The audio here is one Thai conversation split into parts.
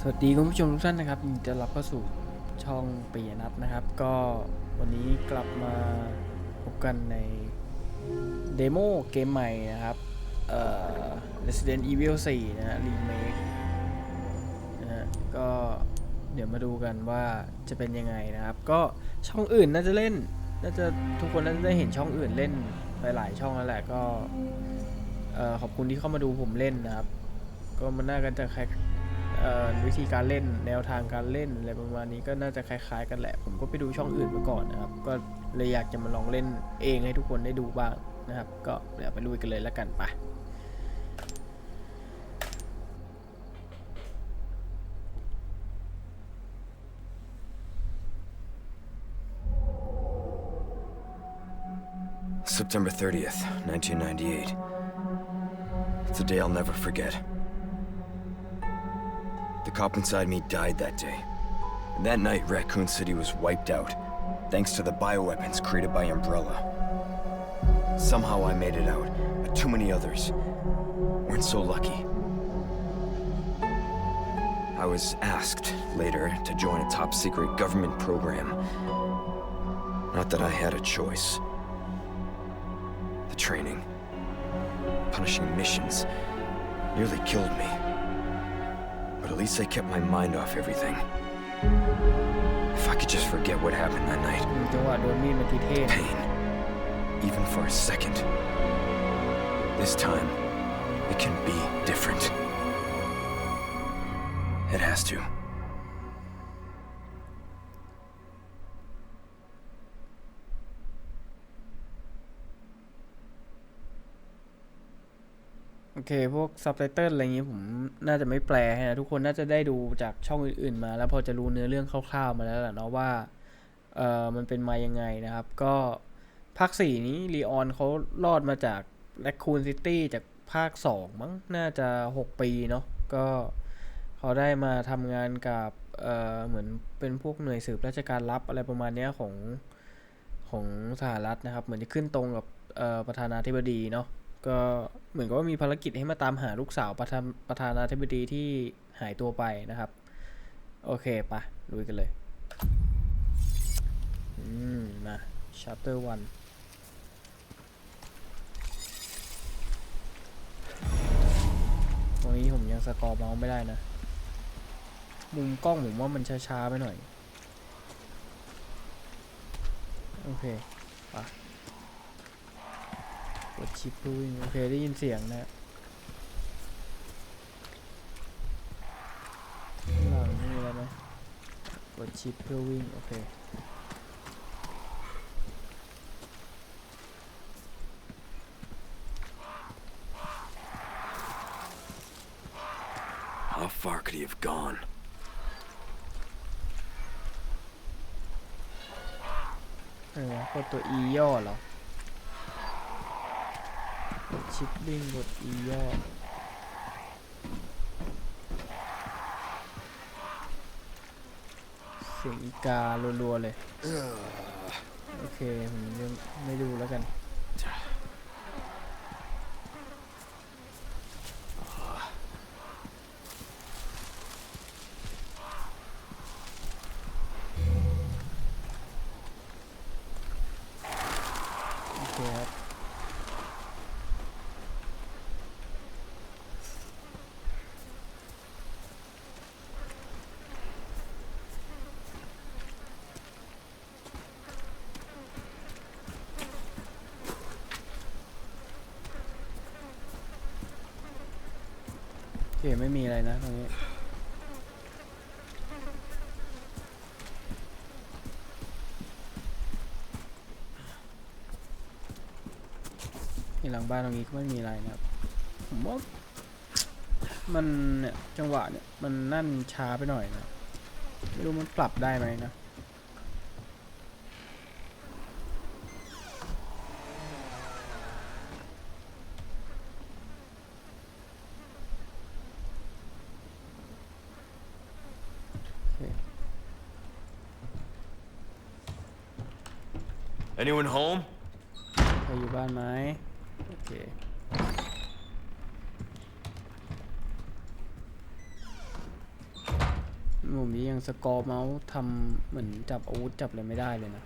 สวัสดีคุณผู้ชมทุกท่านนะครับยินดีต้อนรับเข้าสู่ช่องปียนัทนะครับ ก็วันนี้กลับมาพบกันในเดโมเกมใหม่นะครับเอ่อ Resident Evil 4 นะฮะรีเมคนะฮะก็เดี๋ยวมาดูกันว่าจะเป็นยังไงนะครับ ก็ช่องอื่นน่าจะเล่นน่าจะทุกคนน่าจะได้เห็นช่องอื่นเล่นไปหลายช่องแล้วแหละก็เอ่อขอบคุณที่เข้ามาดูผมเล่นนะครับ ก็มันน่าจะคล้ายเอ่อ วิธีการเล่นแนวทางการเล่นอะไรประมาณนี้ก็น่าจะคล้าย ๆ กันแหละ ผมก็ไปดูช่องอื่นมาก่อนนะครับ ก็เลยอยากจะมาลองเล่นเองให้ทุกคนได้ดูบ้างนะครับ ก็เดี๋ยวไปลุยกันเลยแล้วกันไป September 30th, 1998. It's a day I'll never forget. The cop inside me died that day. And that night, Raccoon City was wiped out, thanks to the bioweapons created by Umbrella. Somehow I made it out, but too many others weren't so lucky. I was asked later to join a top secret government program. Not that I had a choice. The training, punishing missions, nearly killed me. But at least I kept my mind off everything. If I could just forget what happened that night, จังหวะโดนมีดเมื่อกี้เท่นะ pain, even for a second. This time, it can be different. It has to. เค พวกซับไตเติลอะไรอย่างงี้ผมน่าจะไม่แปลนะทุกคนน่าจะได้ดูจากช่องอื่นๆมา แล้วพอจะรู้เนื้อเรื่องคร่าวๆมาแล้วแหละเนาะว่าเออมันเป็นมายังไงนะครับ ก็ภาค 4 นี้ลีออนเขารอดมาจากแ a คคูนซิตี้จากภาค 2 มั้งน่าจะ 6 ปีเนาะก็เขาได้มาทำงานกับเออเหมือนเป็นพวกหน่วยสืบราชการลับอะไรประมาณเนี้ยของของสหรัฐนะครับ เหมือนจะขึ้นตรงกับประธานาธิบดีเนาะ ก็เหมือนกับว่ามีภารกิจให้มาตามหาลูกสาวประธานประธานาธิบดีที่หายตัวไปนะครับ โอเคปะลุยกันเลย อืม มา chapter one ตรงนี้ผมยังสกอร์เมาส์ไม่ได้นะ มุมกล้องผมว่ามันช้าๆไปหน่อย โอเค กดชิปเพื่อวิ่งโอเคได้ยินเสียงนะข้างหลังนี่อะไรไหมกดชิปเพื่อวิ่งโอเค How far could he have gone? อะไรวะกดตัว E ย่อเหรอกด ชิปปิ้งกด E ย่อเสียงอีการัวๆเลย โอเคผมยังไม่ดูแล้วกัน โอเคครับ โอเค ไม่มีอะไรนะตรงนี้ที่หลังบ้านตรงนี้ก็ไม่มีอะไรนะครับ ผมว่ามันเนี่ยจังหวะเนี่ยมันนั่นช้าไปหน่อยนะ ไม่รู้มันปรับได้ไหมนะ Anyone home? ใครอยู่บ้านไหมโอเคโมุมนี้ยังสกอร์เมาส์ทำเหมือนจับอาวุธจับอะไรไม่ได้เลยนะ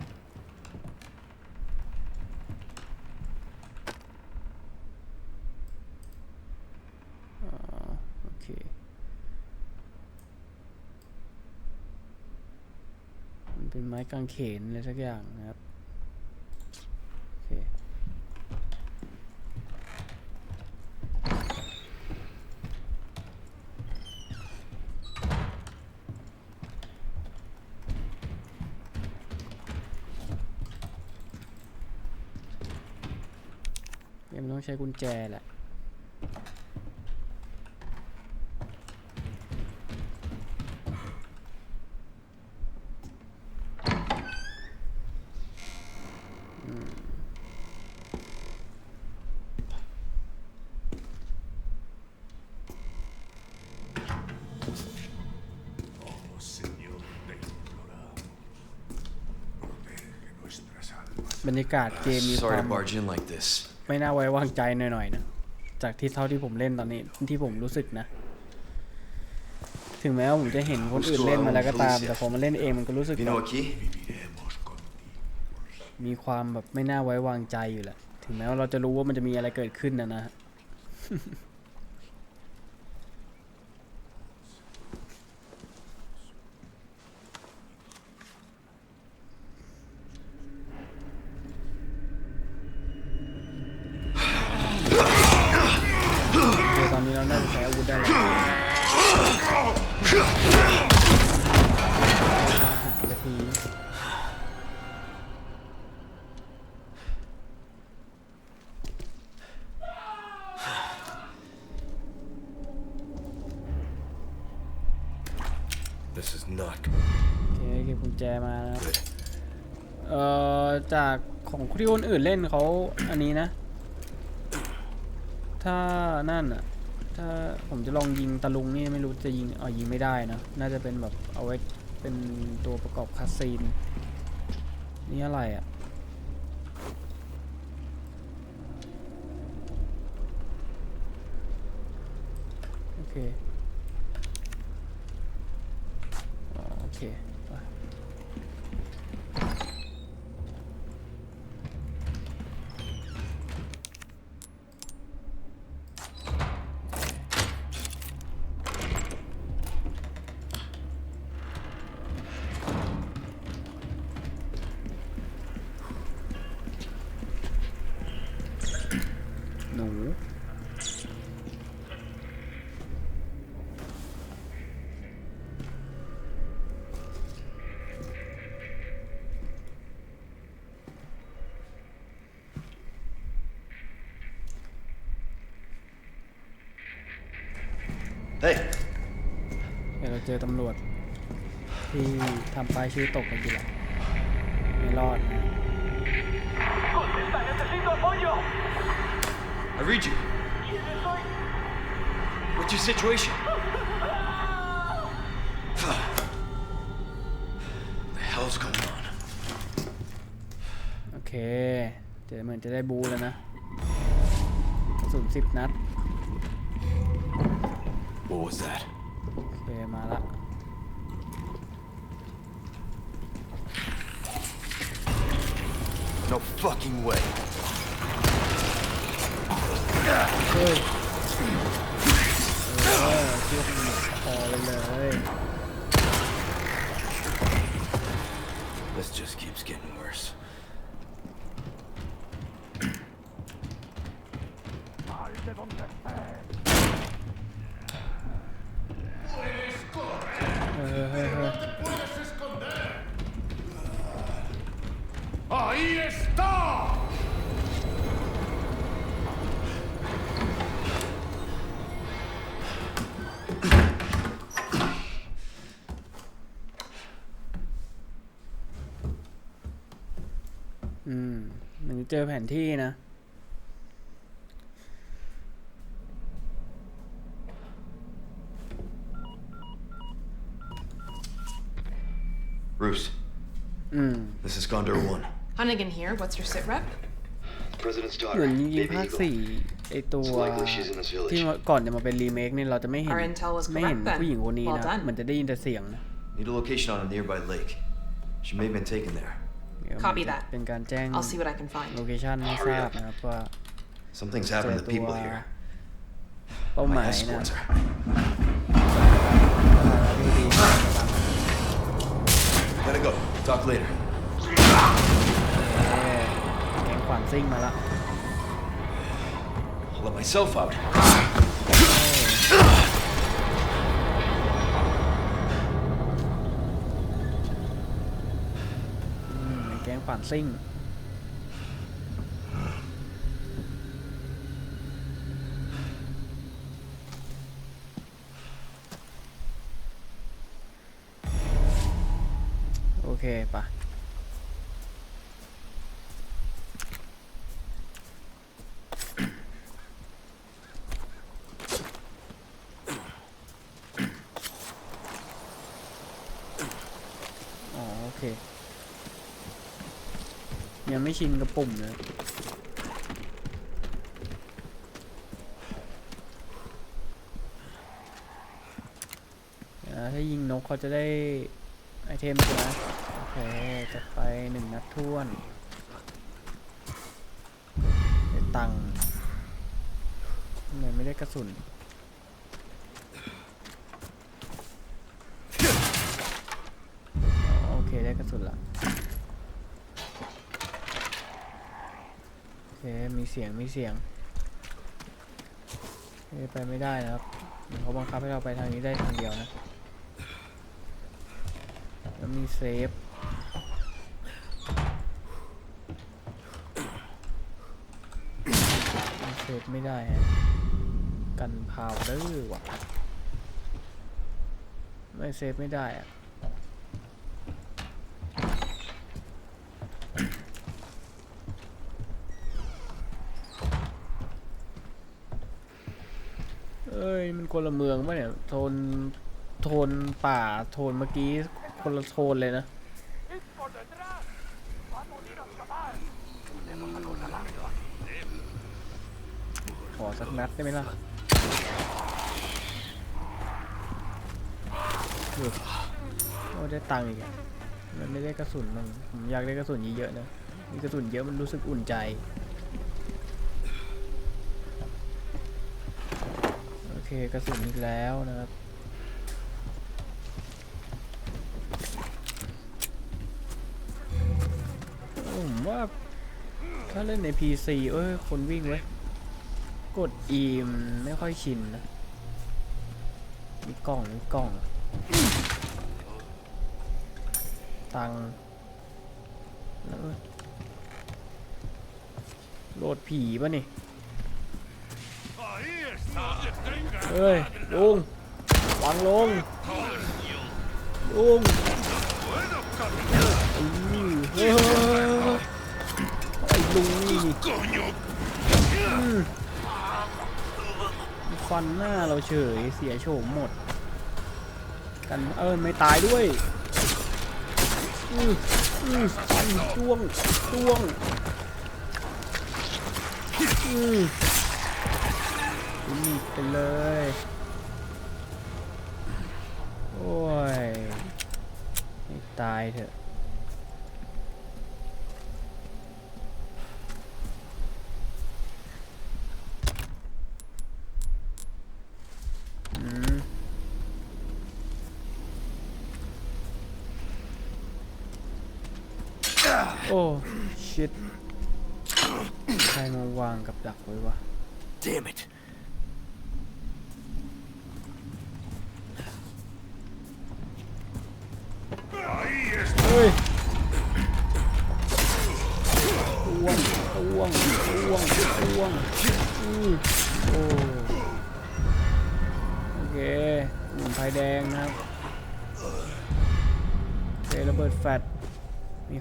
อ๋อ โอเค มันเป็นไม้กางเขนอะไรสักอย่างนะครับ โอเค ยังต้อง ใช้กุญแจแหละ Oh, Señor, te imploramos. Protege nuestras almas. บรรยากาศเกมมีค Sorry วาม to barge in like this. ไม่น่าไว้วางใจหน่อยๆนะจากที่เท่าที่ผมเล่นตอนนี้ที่ผมรู้สึกนะ ถึงแม้ว่าผมจะเห็นคนอื่นเล่นมาแล้วก็ตาม แต่ผมมาเล่นเองมันก็รู้สึก You แบ know บ a key? Viviremos contigo. มีความแบบไม่น่าไว้วางใจอยู่แหละ ถึงแม้ว่าเราจะรู้ว่ามันจะมีอะไรเกิดขึ้นนะนะ โอ เคตอนนี้เราได้ใช้อาวุธได้แล้วหาที This is not โอเคเก็บกุญแจมานะครับเอ่อจากของที่คนอื่นเล่นเขาอันนี้นะ ถ้านั่นอะ ถ้าผมจะลองยิงตะลุงนี่ไม่รู้จะยิงเอายิงไม่ได้นะ น่าจะเป็นแบบเอาไว้เป็นตัวประกอบคาสซีน นี่อะไรอะ โอเค โอเคไป หนู Hey, เดี๋ยวเราเจอตำรวจ ที่ทำป้ายชื่อตกกันอยู่แล้วไม่รอดนะ I read you. What's your situation? the hell's going on? โอเค เดี๋ยวเหมือนจะได้บูแล้วนะกระสุนสิบนัด What was that? โอเค มาละ No fucking way. เฮ้ยเออเชือกมันคอเลยเลย This just keeps getting worse. อืม มันจะเจอแผนที่นะ Bruce, อืม this is Gondor 1. Hunnigan here. What's your sit rep? President's เหมือ daughter, นยิง Baby ภาค Eagle. สี่ไอตัว It's likely she's in this village. ที่ก่อนจะมาเป็นรีเมคนี่เราจะไม่เห็น Our intel was ไม่เห็น correct then. ผู้หญิงคนนี้ Well นะ done. เหมือนจะได้ยินแต่เสียงนะ Need a location on a nearby lake. She may have been taken there. เดี๋ยว Copy มันจะ that. เป็นการแจ้ง I'll see what I can โล find. เคชันให้ทราบนะครับว่า Something's เจอ happened to the ตัว people here. เป้าห My มายนะ escorts are. ดูดี Gotta go. Talk later. แกงขวานซิ่งมาละ I'll let myself out. านซิ่ง โอเคปะโอเค ยังไม่ชินกับปุ่มเลยถ้ายิงนกเขาจะได้ไอเทมใช่ไหมโอเคจะไปหนึ่งนัดท้วนได้ตังค์ทำไมไม่ได้กระสุนโอเคได้กระสุนละ โอ เคมีเสียงมีเสียงไปไม่ได้นะครับเขาบังคับให้เราไปทางนี้ได้ทางเดียวนะแล้วมีเซฟเซฟไม่ได้ฮะกันพาวเดอร์ว่ะไม่เซฟไม่ได้อะ เอ้ย มัน คนละเมืองปะเนี่ย โทน โทนป่า โทนเมื่อกี้ คนละโทนเลยนะ ขอสักนัดได้ไหมล่ะโอ้ได้ตังค์อีกมันไม่ได้กระสุนมันผมอยากได้กระสุนเยอะๆนะมีกระสุนเยอะมันรู้สึกอุ่นใจ โอเค กระสุนอีกแล้วนะครับผมว่าถ้าเล่นใน PC เอ้ย คนวิ่งไว้กด E มไม่ค่อยชินนะมีกล่องมีกล่อง ตังแล้วโหลดผีป่ะนี่ เฮ้ยลุงวางลงลุงอือเฮ้ยไอ้ลุงนี่ฟันหน้าเราเฉยเสียโฉมหมด กันเอิญไม่ตายด้วยอืออือฟันจ้วงจ้วงอือ นี่ไปเลย โอ้ยตายเถอะอืมโอ้ ชิตใครมาวางกับดักไว้วะ Damn it.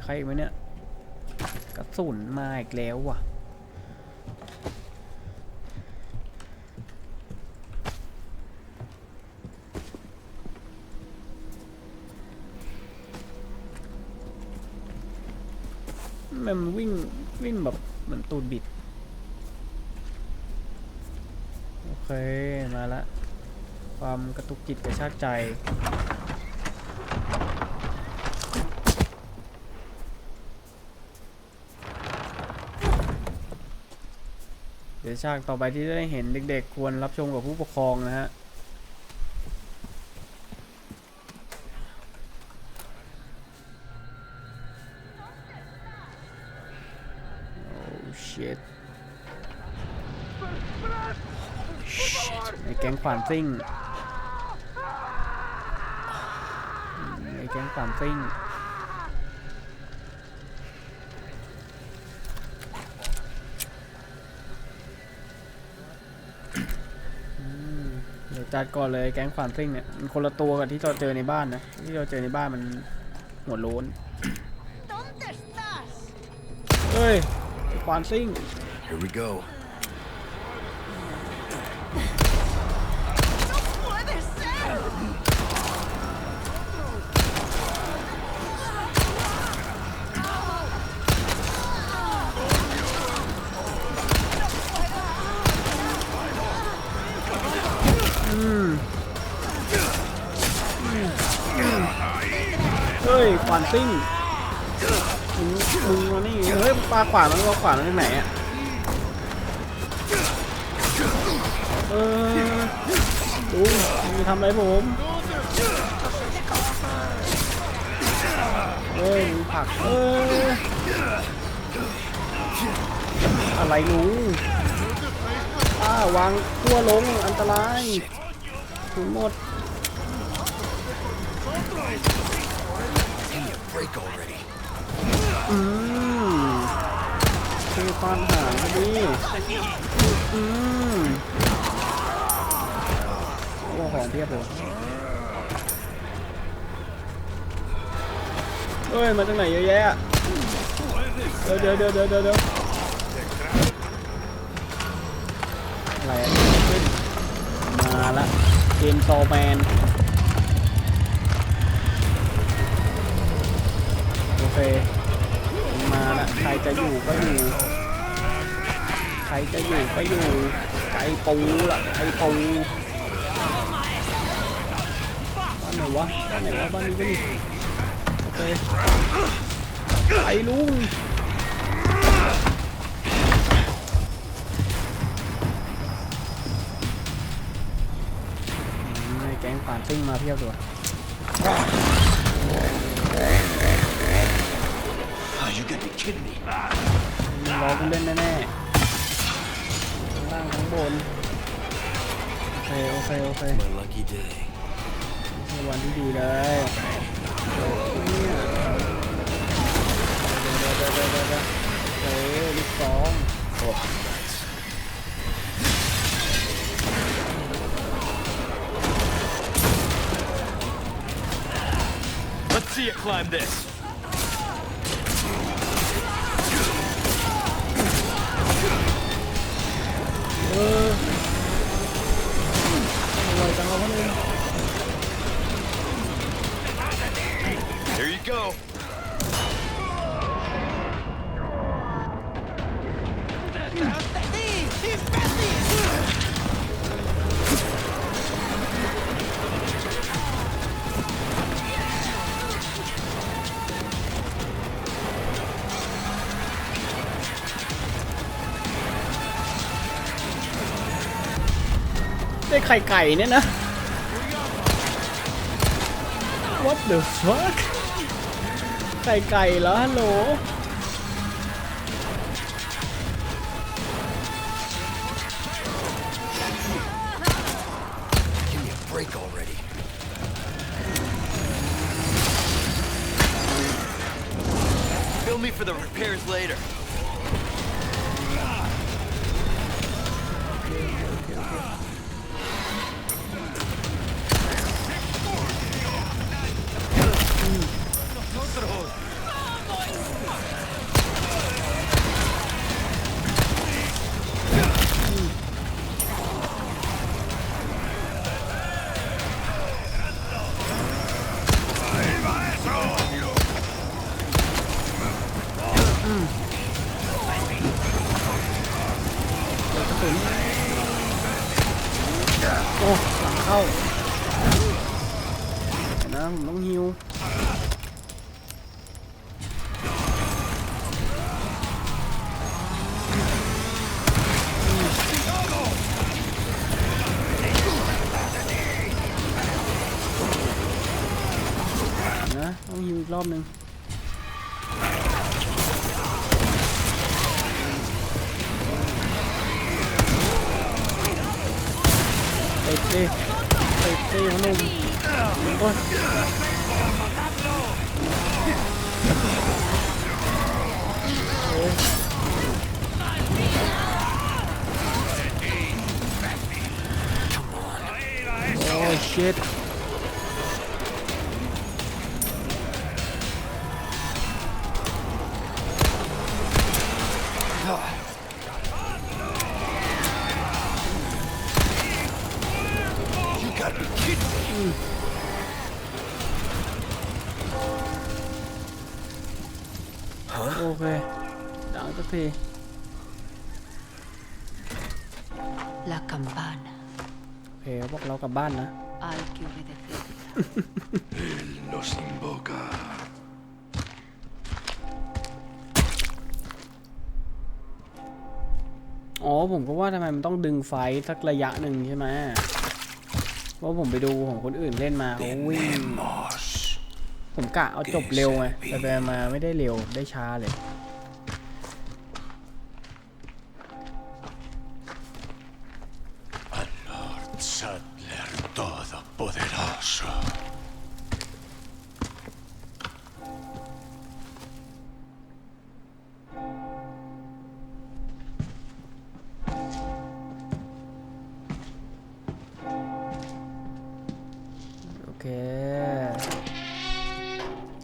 ใครอีกไหมเนี่ยกระสุนมาอีกแล้วว่ะมันวิ่งวิ่งแบบเหมือนตูดบิด โอเค มาละ ความกระตุกจิตกระชากใจ ยฉากต่อไปที่ได้เห็นเด็กๆ ควรรับชมกับผู้ปกครองนะฮะโอ้ยไอ้แก๊งขวานซิ่งไอ้แก๊งขวานซิ่ง เดี๋ยว จัดก่อนเลยแก๊งขวานซิ่งเนี่ยมันคนละตัวกับที่เราเจอในบ้านนะ ที่เราเจอในบ้านมันหัวโล้น ¿Dónde estás? เฮ้ยขวานซิ่ง Here we go. วานซิ่งมึงมึงมานี่เฮ้ยปลาขวานมันเอาขวานมาจากไหนอะเออลุงมึงทำอะไรผมเฮ้ยมึงผักเอออะไรลุงอ้าวางขั้วลงอันตรายถึงหมด break already. อืมคือความหางพอดีอืมโอ้ของเพียบเลยเฮ้ย มาจากไหนเยอะแยะ เดี๋ยวเดี๋ยวเดี๋ยวเดี๋ยวเดี๋ยวเดี๋ยวอะไรอะขึ้นมาละ เกมโซแมน คมาละใครจะอยู่ก็อยู่ ใครจะอยู่ก็อยู่ไก่ปูละไก่ปูบ้านไหนวะบ้านไหนวะบ้านนี้ก็นี่โอเคไอ้ลุงอืมไอแก๊งป่านซิ่งมาเพียบเลย รอกูเล่นแน่ๆข้างล่างข้างบน โอเค โอเค โอเค My lucky day. เป็นวันที่ดีเลยเนี่ยเดี๋ยวเดี๋ยวเดี๋ยวเดี๋ยวเดี๋ยวเฮ้ยลูกสอง Oh, nice. Let's see you climb this. ข่ไก่เนี่ยนะ What the fuck ไข่ไก่เหรอฮัลโหล โอ้หลังเข้าเดี๋ยวนะผมต้องฮิว อ้ย shit โอเคดาวสักที La Él nos invoca. อ๋อผมก็ว่าทำไมมันต้องดึงไฟสักระยะหนึ่งใช่ไหมเพราะผมไปดูของคนอื่นเล่นมาเขาวิ่ง Tenemos ผมกะเอาจบเร็วไงแต่ไปมาไม่ได้เร็วได้ช้าเลย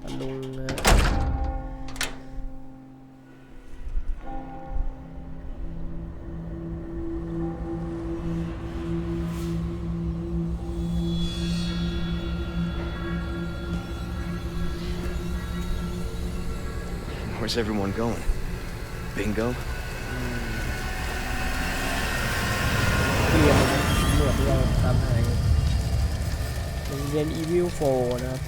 ตะลุงนะ Where's everyone going? Bingo? เรียนตำรวจที่เราตามหาอยู่ Resident Evil 4 นะครับ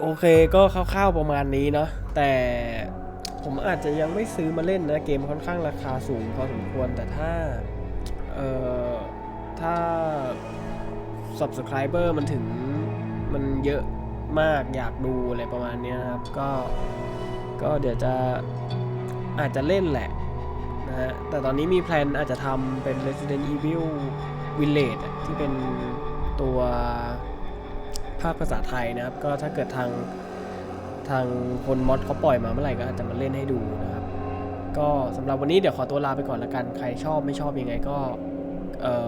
โอเคก็คร่าวๆประมาณนี้เนาะแต่ผมอาจจะยังไม่ซื้อมาเล่นนะ เกมค่อนข้างราคาสูงพอสมควรแต่ถ้า เอ่อ ถ้า subscriber มันถึงมันเยอะมากอยากดูอะไรประมาณนี้นะครับ ก็ก็เดี๋ยวจะ อาจจะเล่นแหละนะฮะแต่ตอนนี้มีแพลนอาจจะทำเป็น Resident Evil Village ที่เป็นตัวภาคภาษาไทยนะครับ ก็ถ้าเกิดทางทางคนมอดเขาปล่อยมาเมื่อไหร่ก็อาจจะมาเล่นให้ดูนะครับ ก็สำหรับวันนี้เดี๋ยวขอตัวลาไปก่อนละกัน ใครชอบไม่ชอบยังไงก็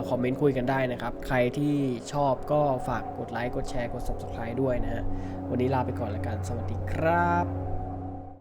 คอมเมนต์คุยกันได้นะครับ ใครที่ชอบก็ฝากกดไลค์ กดแชร์ กด Subscribe ด้วยนะฮะ วันนี้ลาไปก่อนละกัน สวัสดีครับ